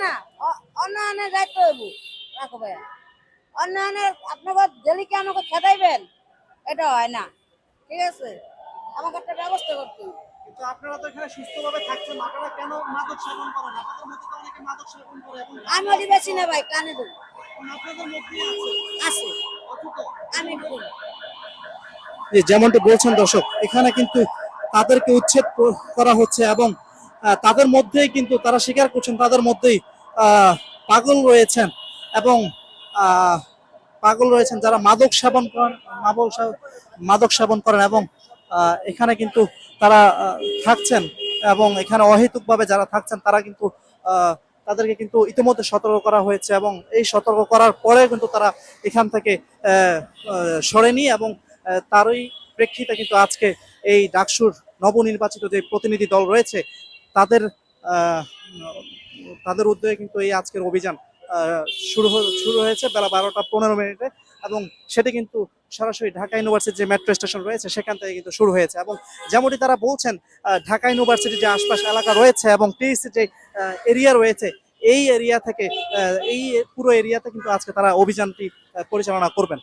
না অ- অন্যায়নের দায়িত্ব হইব। রাখো ভাইয়া। অন্যায়নের আপনাকে জেলিকে আমাকে খেদাইবেন? এটা হয় না। ঠিক আছে? আমাকে একটা ব্যবস্থা করতে কিন্তু আপনারা তো এখানে সুস্থভাবে থাকছেন আপনারা কেন মাদক সেবন করেন? আপনাদের মধ্যে তো অনেকে মাদক সেবন করে আমি ওটি বেশি না ভাই কানে দেবো। আপনাদের মধ্যেই আছে। আছে। আমি যেমনটি বলছেন দর্শক এখানে কিন্তু তাদেরকে উচ্ছেদ করা হচ্ছে এবং তাদের মধ্যেই কিন্তু তারা স্বীকার করছেন, তাদের মধ্যেই পাগল রয়েছেন এবং পাগল রয়েছেন যারা মাদক সেবন করেন, মাদক সেবন করেন এবং এখানে কিন্তু তারা থাকছেন এবং এখানে অহেতুকভাবে যারা থাকছেন তারা কিন্তু তাদেরকে কিন্তু ইতিমধ্যে সতর্ক করা হয়েছে এবং এই সতর্ক করার পরে কিন্তু তারা এখান থেকে সরেনি এবং তারই প্রেক্ষিতে কিন্তু আজকে এই ডাকসুর নবনির্বাচিত যে প্রতিনিধি দল রয়েছে তাদের তাদের উদ্যোগে কিন্তু এই আজকের অভিযান শুরু শুরু হয়েছে বেলা বারোটা পনেরো মিনিটে এবং সেটি কিন্তু সরাসরি ঢাকা ইউনিভার্সিটির যে মেট্রো স্টেশন রয়েছে সেখান থেকে কিন্তু শুরু হয়েছে এবং যেমনটি তারা বলছেন ঢাকা ইউনিভার্সিটির যে আশপাশ এলাকা রয়েছে এবং টিএসসি যে এরিয়া রয়েছে, এই এরিয়া থেকে এই পুরো এরিয়াতে কিন্তু আজকে তারা অভিযানটি পরিচালনা করবেন।